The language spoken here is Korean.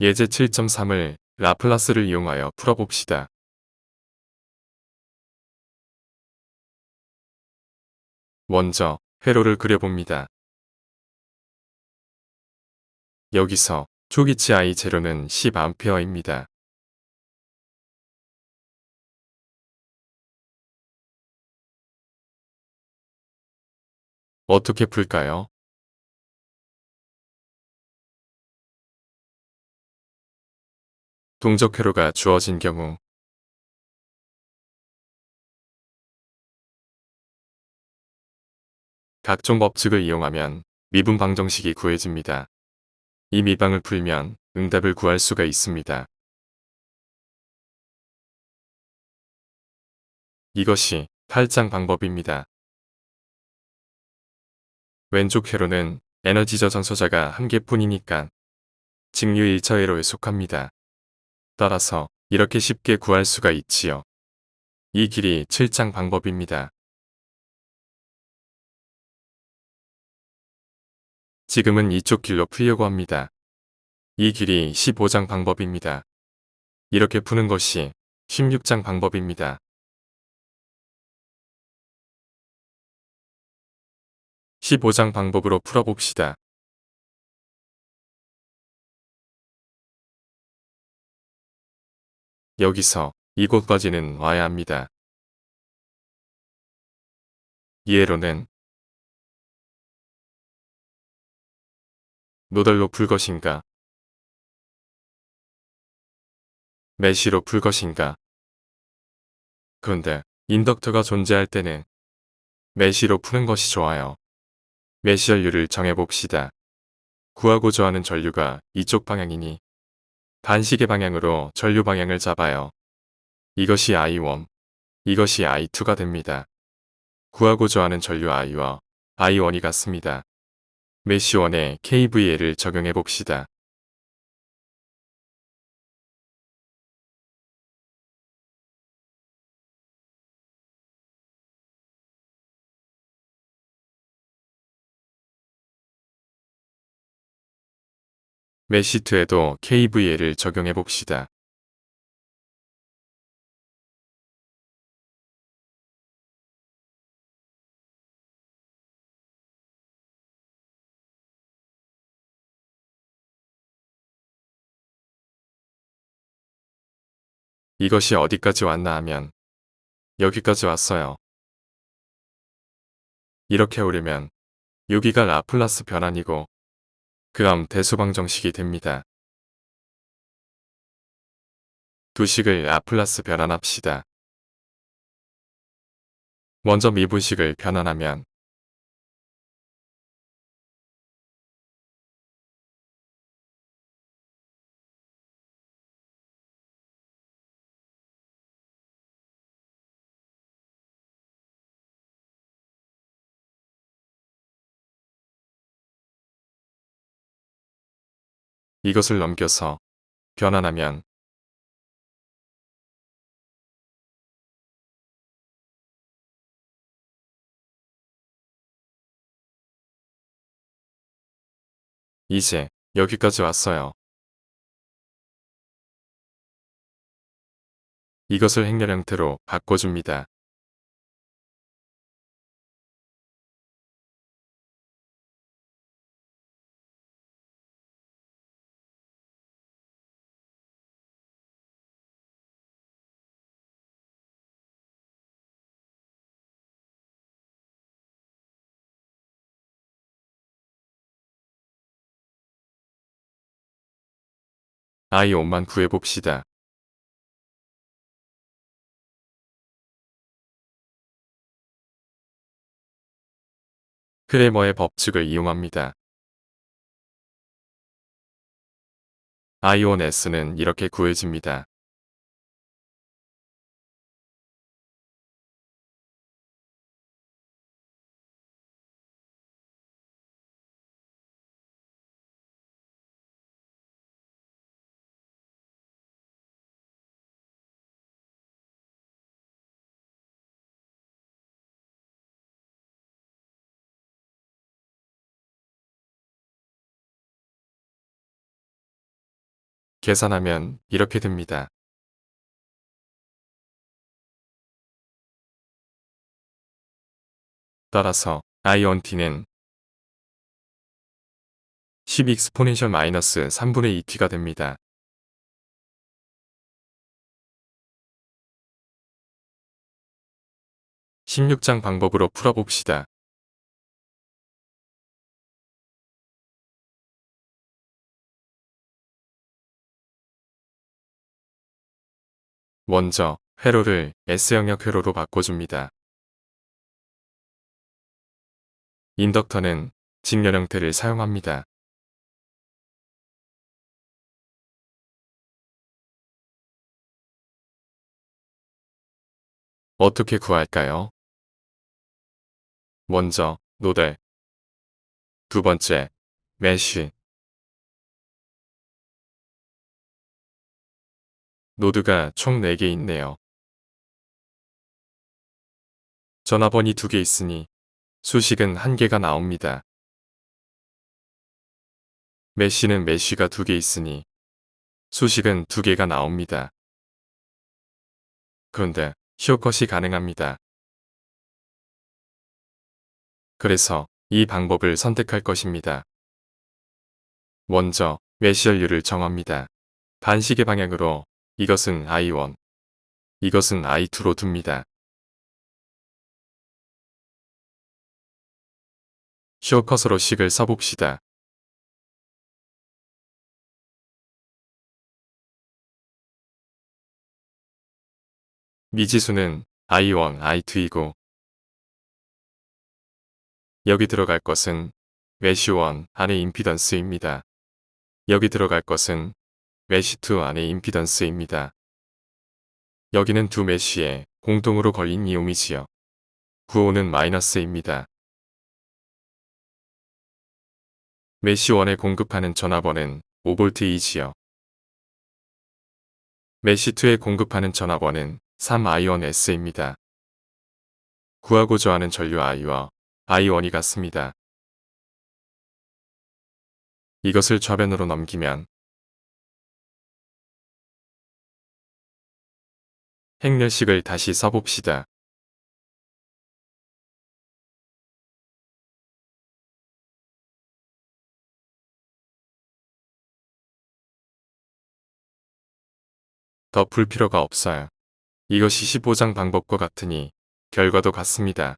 예제 7.3을 라플라스를 이용하여 풀어봅시다. 먼저 회로를 그려봅니다. 여기서 초기치 I 제로는 10A입니다. 어떻게 풀까요? 동적 회로가 주어진 경우 각종 법칙을 이용하면 미분 방정식이 구해집니다. 이 미방을 풀면 응답을 구할 수가 있습니다. 이것이 8장 방법입니다. 왼쪽 회로는 에너지 저전소자가 한 개뿐이니까 직류 1차 회로에 속합니다. 따라서 이렇게 쉽게 구할 수가 있지요. 이 길이 7장 방법입니다. 지금은 이쪽 길로 풀려고 합니다. 이 길이 15장 방법입니다. 이렇게 푸는 것이 16장 방법입니다. 15장 방법으로 풀어봅시다. 여기서 이곳까지는 와야 합니다. 이해로는 노덜로 풀 것인가? 메시로 풀 것인가? 그런데 인덕터가 존재할 때는 메시로 푸는 것이 좋아요. 메시 전류를 정해봅시다. 구하고자 하는 전류가 이쪽 방향이니 반시계 방향으로 전류 방향을 잡아요. 이것이 I1, 이것이 I2가 됩니다. 구하고자 하는 전류 I와 I1이 같습니다. 메시1에 KVL을 적용해 봅시다. 메시2에도 KVL을 적용해 봅시다. 이것이 어디까지 왔나 하면 여기까지 왔어요. 이렇게 오려면 여기가 라플라스 변환이고 그 다음 대수방정식이 됩니다. 두 식을 라플라스 변환합시다. 먼저 미분식을 변환하면 이것을 넘겨서 변환하면 이제 여기까지 왔어요. 이것을 행렬 형태로 바꿔줍니다. I5만 구해봅시다. 크레머의 법칙을 이용합니다. I1S는 이렇게 구해집니다. 계산하면 이렇게 됩니다. 따라서 i1t는 10 익스포넨셜 마이너스 3분의 2t가 됩니다. (16장) 방법으로 풀어봅시다. 먼저 회로를 S영역 회로로 바꿔줍니다. 인덕터는 직렬 형태를 사용합니다. 어떻게 구할까요? 먼저 노드 두 번째 메쉬 노드가 총 4개 있네요. 전화번이 2개 있으니 수식은 1개가 나옵니다. 메쉬는 메쉬가 2개 있으니 수식은 2개가 나옵니다. 그런데 쇼컷이 가능합니다. 그래서 이 방법을 선택할 것입니다. 먼저 메시 연류를 정합니다. 반시계 방향으로 이것은 I1, 이것은 I2로 둡니다. 쇼컷으로 식을 써봅시다. 미지수는 I1, I2이고 여기 들어갈 것은 메쉬1 안의 임피던스입니다. 여기 들어갈 것은 메쉬2 안의 임피던스입니다. 여기는 두 메쉬에 공동으로 걸린 이옴이지요. 구호는 마이너스입니다. 메쉬1에 공급하는 전압원은 5V이지요. 메쉬2에 공급하는 전압원은 3I1S입니다. 구하고자 하는 전류 I와 I1이 같습니다. 이것을 좌변으로 넘기면 행렬식을 다시 써봅시다. 더 풀 필요가 없어요. 이것이 15장 방법과 같으니 결과도 같습니다.